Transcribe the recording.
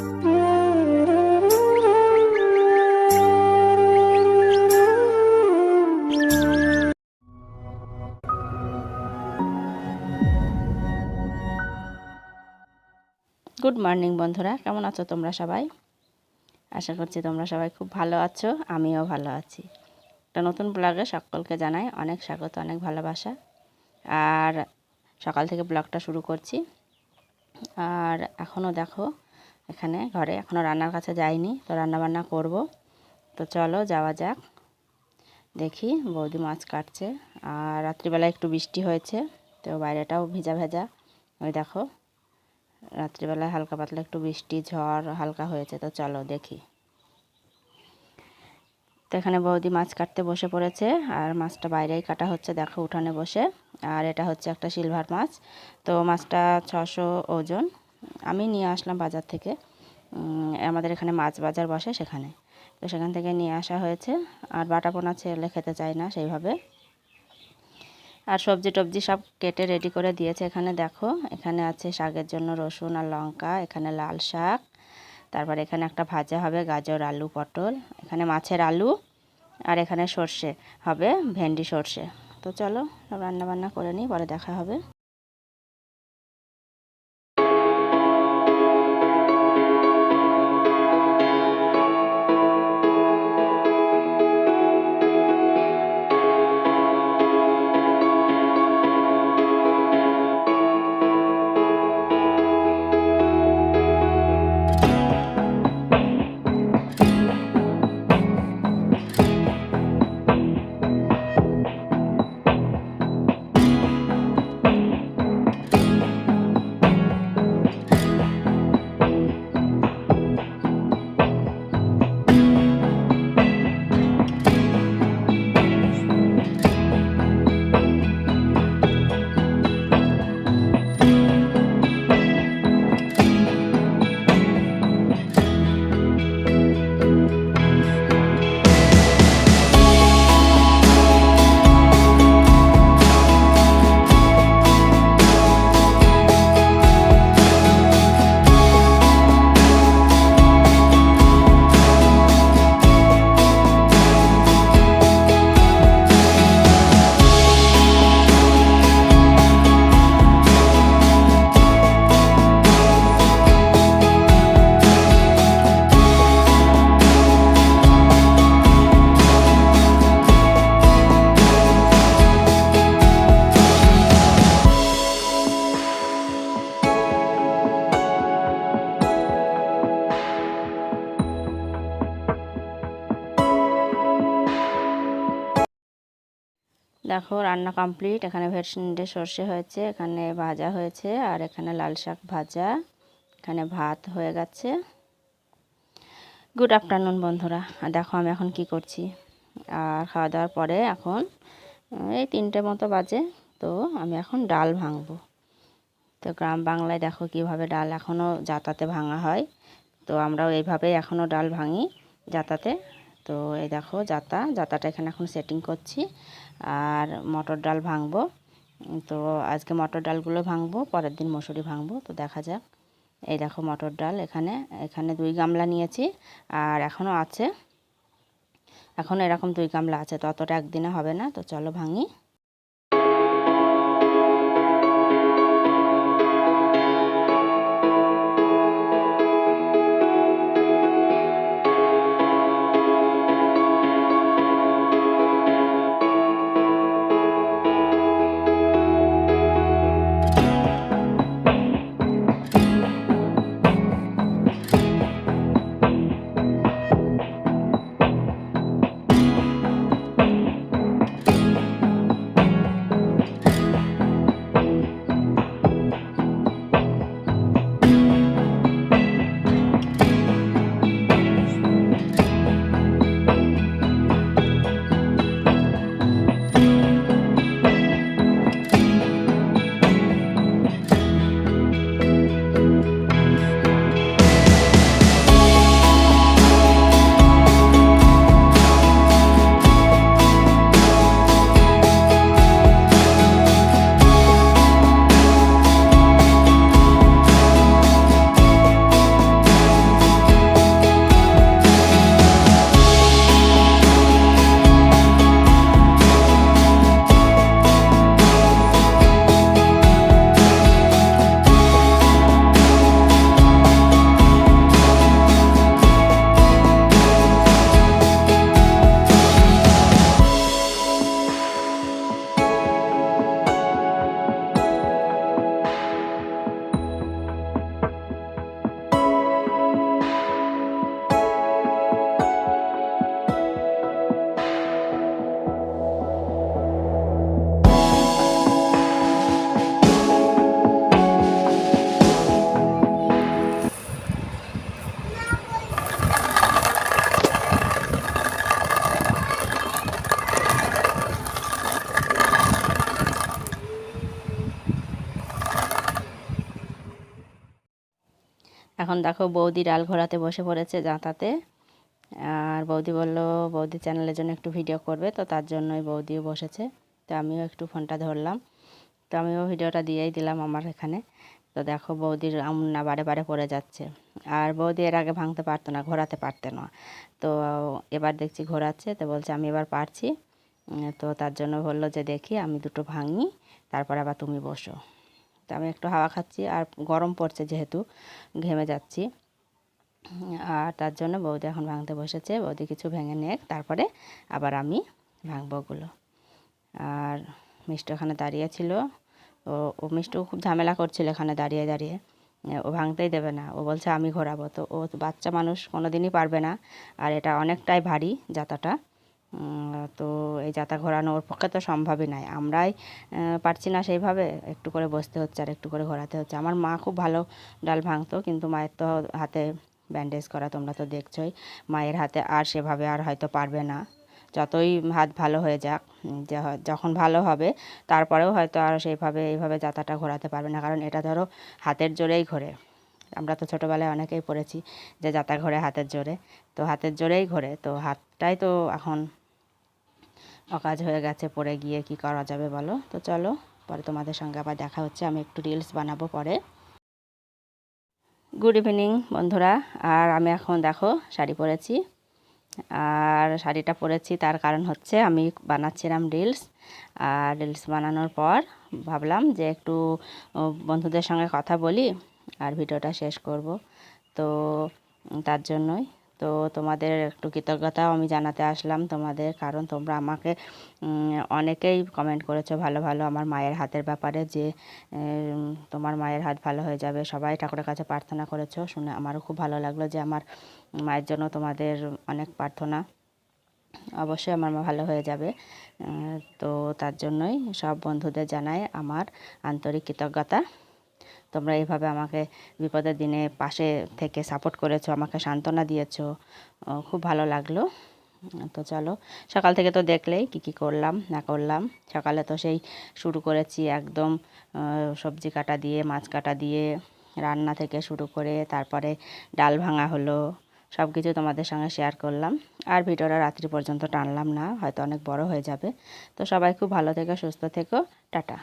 Good morning বন্ধুরা। কেমন আছো তোমরা সবাই? আশা করছি তোমরা সবাই খুব ভালো আছো, আমিও ভালো আছি। একটা নতুন ব্লগে সকলকে জানাই অনেক স্বাগত, অনেক ভালোবাসা। আর সকাল থেকে ব্লগটা শুরু করছি। আর এখনও দেখো এখানে ঘরে। এখনও রান্নার কাছে যাইনি, তো রান্না বান্না করব। তো চলো যাওয়া যাক। দেখি বৌদি মাছ কাটছে। আর রাত্রিবেলা একটু বৃষ্টি হয়েছে, তো বাইরেটাও ভেজা ভেজা। ওই দেখো, রাত্রিবেলায় হালকা পাতলা একটু বৃষ্টি, ঝড় হালকা হয়েছে, তো চলো দেখি। তো এখানে বৌদি মাছ কাটতে বসে পড়েছে, আর মাছটা বাইরেই কাটা হচ্ছে, দেখো উঠানে বসে। আর এটা হচ্ছে একটা সিলভার মাছ, তো মাছটা ছশো ওজন। আমি নিয়ে আসলাম বাজার থেকে। আমাদের এখানে মাছ বাজার বসে সেখানে। তো সেখান থেকে নিয়ে আসা হয়েছে। আর বাটা পোনা ছেলে খেতে চায় না সেইভাবে। আর সবজি টবজি সব কেটে রেডি করে দিয়েছে এখানে, দেখো। এখানে আছে শাকের জন্য রসুন আর লঙ্কা, এখানে লাল শাক, তারপর এখানে একটা ভাজা হবে গাজর, আলু, পটল, এখানে মাছের আলু, আর এখানে সর্ষে হবে ভেন্ডি সর্ষে। তো চলো সব রান্নাবান্না করে নিই, পরে দেখা হবে। দেখো, রান্না কমপ্লিট এখানে ভেটসিন্ডে সর্ষে হয়েছে, এখানে ভাজা হয়েছে, আর এখানে লাল শাক ভাজা। এখানে ভাত হয়ে গেছে। গুড আফটারনুন বন্ধুরা। দেখো, আমি এখন কি করছি? আর খাওয়া দাওয়ার পরে এখন এই তিনটে মতো বাজে, তো আমি এখন ডাল ভাঙবো। তো গ্রাম বাংলায় দেখো কীভাবে ডাল এখনও যাতাতে ভাঙা হয়। তো আমরাও এইভাবেই এখনও ডাল ভাঙি যাতাতে। তো এই দেখো, যাতা, যাতাটা এখানে এখন সেটিং করছি। আর মটর ডাল ভাঙবো। তো আজকে মটর ডালগুলো ভাঙবো, পরের দিন মসুরি ভাঙবো। তো দেখা যাক। এই দেখো মটর ডাল এখানে এখানে দুই গামলা নিয়েছি আর এখনও আছে। এখন এরকম দুই গামলা আছে ততটা একদিনে হবে না। তো চলো ভাঙি। এখন দেখো বৌদি ডাল ঘোরাতে বসে পড়েছে জাঁতাতে আর বৌদি বলল, বৌদি চ্যানেলের জন্য একটু ভিডিও করবে, তো তার জন্যই বৌদিও বসেছে। তো আমিও একটু ফোনটা ধরলাম। তো আমিও ভিডিওটা দিয়েই দিলাম আমার এখানে। তো দেখো বৌদির আমুন্না বারে বারে পড়ে যাচ্ছে। আর বৌদি এর আগে ভাঙতে পারতো না, ঘোরাতে পারতো না। তো এবার দেখছি ঘোরাচ্ছে, তো বলছে আমি এবার পারছি। তো তার জন্য বলল যে দেখি আমি দুটো ভাঙি, তারপর আবার তুমি বসো। তো আমি একটু হাওয়া খাচ্ছি আর গরম পড়ছে যেহেতু, ঘেমে যাচ্ছি। আর তার জন্য বৌদি এখন ভাঙতে বসেছে। বৌদি কিছু ভেঙে নেক, তারপরে আবার আমি ভাঙবো ওগুলো। আর মিষ্টি ওখানে দাঁড়িয়ে ছিল। ও ও মিষ্টিও খুব ঝামেলা করছিল এখানে দাঁড়িয়ে দাঁড়িয়ে। ও ভাঙতেই দেবে না। ও বলছে, আমি ঘোরাবো। তো ও বাচ্চা মানুষ কোনো দিনই পারবে না। আর এটা অনেকটাই ভারী জাতাটা তো এই জাতা ঘোরানো ওর পক্ষে তো সম্ভবই নয় আমরাই পারছি না সেইভাবে একটু করে বসতে হচ্ছে আর একটু করে ঘোরাতে হচ্ছে। আমার মা খুব ভালো ডাল ভাঙতো, কিন্তু মায়ের তো হাতে ব্যান্ডেজ করা তোমরা তো দেখছোই। মায়ের হাতে আর সেভাবে আর হয়তো পারবে না। যতই হাত ভালো হয়ে যাক যখন ভালো হবে, তারপরেও হয়তো আর সেইভাবে, এইভাবে জাতাটা ঘোরাতে পারবে না। কারণ এটা ধরো হাতের জোরেই ঘোরে। আমরা তো ছোটোবেলায় অনেকেই পড়েছি যে জাতা ঘোরে হাতের জোরে। তো হাতের জোরেই ঘোরে। তো হাতটাই তো এখন অকাজ হয়ে গেছে, পড়ে গিয়ে কি করা যাবে বলো? তো চলো, পরে তোমাদের সঙ্গে আবার দেখা হচ্ছে, আমি একটু রিলস বানাবো পরে। গুড ইভিনিং বন্ধুরা। আর আমি এখন দেখো, শাড়ি পরেছি। আর শাড়িটা পরেছি, তার কারণ হচ্ছে আমি বানাচ্ছিলাম রিলস আর রিলস বানানোর পর ভাবলাম যে একটু বন্ধুদের সঙ্গে কথা বলি, আর ভিডিওটা শেষ করব। তো, তার জন্যই। তো তোমাদের একটু কৃতজ্ঞতাও আমি জানাতে আসলাম তোমাদের, কারণ তোমরা আমাকে অনেকেই কমেন্ট করেছ ভালো ভালো আমার মায়ের হাতের ব্যাপারে যে তোমার মায়ের হাত ভালো হয়ে যাবে। সবাই ঠাকুরের কাছে প্রার্থনা করেছ, শুনে আমারও খুব ভালো লাগল যে আমার মায়ের জন্য তোমাদের অনেক প্রার্থনা। অবশ্যই আমার মা ভালো হয়ে যাবে তো তার জন্যই সব বন্ধুদের জানাই আমার আন্তরিক কৃতজ্ঞতা। তোমরা এইভাবে আমাকে বিপদের দিনে পাশে থেকে সাপোর্ট করেছ, আমাকে সান্ত্বনা দিয়েছ খুব ভালো লাগল। তো চলো, সকাল থেকে তো দেখলেই কি কি করলাম, না করলাম। সকালে তো সেই শুরু করেছি একদম সবজি কাটা দিয়ে, মাছ কাটা দিয়ে, রান্না থেকে শুরু করে, তারপরে ডাল ভাঙা হলো সব কিছু তোমাদের সঙ্গে শেয়ার করলাম। আর ভিডিওটা রাত্রি পর্যন্ত টানলাম না, হয়তো অনেক বড় হয়ে যাবে। তো সবাই খুব ভালো থেকো, সুস্থ থেকো, টাটা।